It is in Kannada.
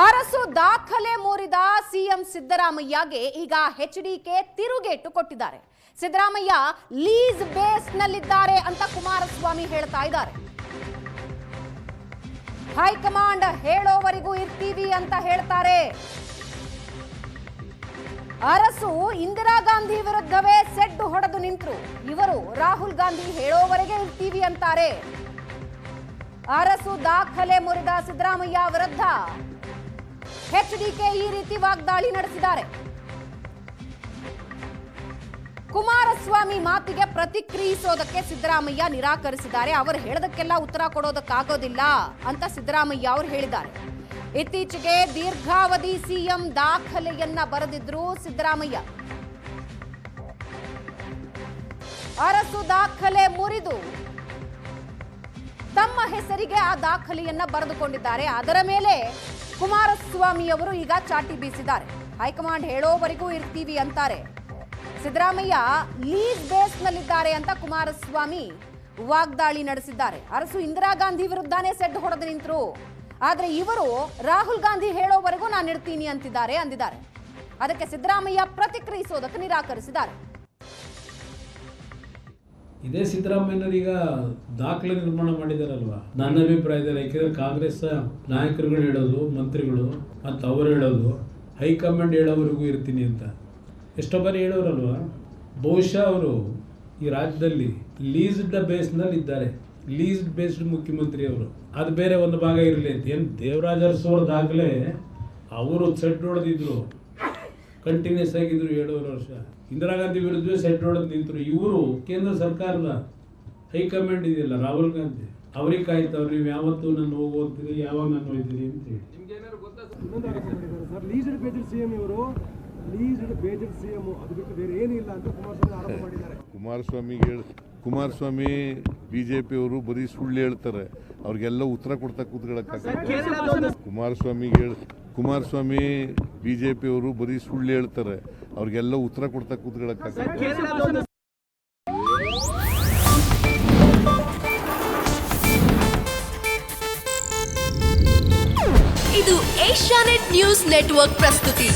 ಅರಸು ದಾಖಲೆ ಮೂರಿದ ಸಿಎಂ ಸಿದ್ದರಾಮಯ್ಯಗೆ ಈಗ ಎಚ್ಡಿಕೆ ತಿರುಗೇಟು ಕೊಟ್ಟಿದ್ದಾರೆ. ಸಿದ್ದರಾಮಯ್ಯ ಲೀಸ್ ಬೇಸ್ ನಲ್ಲಿದ್ದಾರೆ ಅಂತ ಕುಮಾರಸ್ವಾಮಿ ಹೇಳ್ತಾ ಇದ್ದಾರೆ. ಹೈಕಮಾಂಡ್ ಹೇಳೋವರೆಗೂ ಇರ್ತೀವಿ ಅಂತ ಹೇಳ್ತಾರೆ. ಅರಸು ಇಂದಿರಾ ಗಾಂಧಿ ವಿರುದ್ಧವೇ ಸೆಡ್ಡು ಹೊಡೆದು ನಿಂತರು. ಇವರು ರಾಹುಲ್ ಗಾಂಧಿ ಹೇಳೋವರೆಗೆ ಇರ್ತೀವಿ ಅಂತಾರೆ. ಅರಸು ದಾಖಲೆ ಮುರಿದ ಸಿದ್ದರಾಮಯ್ಯ ವಿರುದ್ಧ ಎಚ್ಡಿಕೆ ಈ ರೀತಿ ವಾಗ್ದಾಳಿ ನಡೆಸಿದ್ದಾರೆ. ಕುಮಾರಸ್ವಾಮಿ ಮಾತಿಗೆ ಪ್ರತಿಕ್ರಿಯಿಸೋದಕ್ಕೆ ಸಿದ್ದರಾಮಯ್ಯ ನಿರಾಕರಿಸಿದ್ದಾರೆ. ಅವರು ಹೇಳದಕ್ಕೆಲ್ಲ ಉತ್ತರ ಕೊಡೋದಕ್ಕಾಗೋದಿಲ್ಲ ಅಂತ ಸಿದ್ದರಾಮಯ್ಯ ಅವರು ಹೇಳಿದ್ದಾರೆ. ಇತ್ತೀಚೆಗೆ ದೀರ್ಘಾವಧಿ ಸಿಎಂ ದಾಖಲೆಯನ್ನ ಬರೆದಿದ್ರು ಸಿದ್ದರಾಮಯ್ಯ. ಅರಸು ದಾಖಲೆ ಮುರಿದು ತಮ್ಮ ಹೆಸರಿಗೆ ಆ ದಾಖಲೆಯನ್ನ ಬರೆದುಕೊಂಡಿದ್ದಾರೆ. ಅದರ ಮೇಲೆ ಕುಮಾರಸ್ವಾಮಿ ಅವರು ಈಗ ಚಾಟಿ ಬೀಸಿದ್ದಾರೆ. ಹೈಕಮಾಂಡ್ ಹೇಳೋವರೆಗೂ ಇರ್ತೀವಿ ಅಂತಾರೆ. ಸಿದ್ದರಾಮಯ್ಯ ಲೀಗ್ ಬೇಸ್ ನಲ್ಲಿದ್ದಾರೆ ಅಂತ ಕುಮಾರಸ್ವಾಮಿ ವಾಗ್ದಾಳಿ ನಡೆಸಿದ್ದಾರೆ. ಅರಸು ಇಂದಿರಾ ಗಾಂಧಿ ವಿರುದ್ಧನೇ ಸೆಡ್ ಹೊಡೆದು ನಿಂತರು. ಆದ್ರೆ ಇವರು ರಾಹುಲ್ ಗಾಂಧಿ ಹೇಳೋವರೆಗೂ ನಾನು ಇರ್ತೀನಿ ಅಂತಿದ್ದಾರೆ ಅಂದಿದ್ದಾರೆ. ಅದಕ್ಕೆ ಸಿದ್ದರಾಮಯ್ಯ ಪ್ರತಿಕ್ರಿಯಿಸೋದಕ್ಕೆ ನಿರಾಕರಿಸಿದ್ದಾರೆ. ಇದೇ ಸಿದ್ದರಾಮಯ್ಯನವರೀಗ ದಾಖಲೆ ನಿರ್ಮಾಣ ಮಾಡಿದಾರಲ್ವಾ? ನನ್ನ ಅಭಿಪ್ರಾಯದಲ್ಲಿ ಯಾಕೆಂದ್ರೆ ಕಾಂಗ್ರೆಸ್ ನಾಯಕರುಗಳು ಹೇಳೋದು, ಮಂತ್ರಿಗಳು ಮತ್ತು ಅವರು ಹೇಳೋದು, ಹೈಕಮಾಂಡ್ ಹೇಳೋವರೆಗೂ ಇರ್ತೀನಿ ಅಂತ. ಎಷ್ಟೋ ಬಾರಿ ಹೇಳೋರಲ್ವಾ? ಬಹುಶಃ ಅವರು ಈ ರಾಜ್ಯದಲ್ಲಿ ಲೀಸ್ಡ್ ಬೇಸ್ನಲ್ಲಿ ಇದ್ದಾರೆ. ಲೀಸ್ಡ್ ಬೇಸ್ಡ್ ಮುಖ್ಯಮಂತ್ರಿ ಅವರು. ಅದು ಬೇರೆ ಒಂದು ಭಾಗ ಇರಲಿ ಅಂತ. ಏನು ದೇವರಾಜ ಅರಸು ದಾಖಲೆ ಅವರು ಸೆಡ್ ಹೊಡೆದಿದ್ರು. ಕಂಟಿನ್ಯೂಸ್ ಆಗಿದ್ರು ಏಳುವರೆ ವರ್ಷ. ಇಂದಿರಾ ಗಾಂಧಿ ವಿರುದ್ಧ ಸೆಟ್ ಹೊಡೆದು ನಿಂತರು. ಇವರು ಕೇಂದ್ರ ಸರ್ಕಾರದ ಹೈಕಮಾಂಡ್ ಇದೆಯಲ್ಲ ರಾಹುಲ್ ಗಾಂಧಿ. ಅವ್ರಿಗೆ ಕಾಯ್ತವ್ರು ನೀವು ಯಾವತ್ತೂ ನಾನು ಹೋಗುವಂತೀರಿ ಯಾವಾಗ ನಾನು ಹೋಗ್ತೀನಿ? ಅಂತ ಹೇಳಿ. ಕುಮಾರಸ್ವಾಮಿ ಕುಮಾರಸ್ವಾಮಿ ಬಿಜೆಪಿ ಅವರು ಕುಮಾರಸ್ವಾಮಿ ಬರೀ ಸುಳ್ಳು ಹೇಳ್ತಾರೆ. ಅವ್ರಿಗೆಲ್ಲ ಉತ್ತರ ಕೊಡ್ತಾ ಕೂತ್ಕೊಳ್ಳೋಕ್ಕಾಗಲ್ಲ. ಕುಮಾರಸ್ವಾಮಿಗೆ ಬಿ ಜೆ ಪಿಯವರು ಬರೀ ಸುಳ್ಳು ಹೇಳ್ತಾರೆ. ಅವ್ರಿಗೆಲ್ಲ ಉತ್ತರ ಕೊಡ್ತಾ ಕೂತ್ಕೊಳ್ಳೋಕ್ಕಾಗಲ್ಲ ಇದು ಏಷ್ಯಾನೆಟ್ ನ್ಯೂಸ್ ನೆಟ್ವರ್ಕ್ ಪ್ರಸ್ತುತಿ.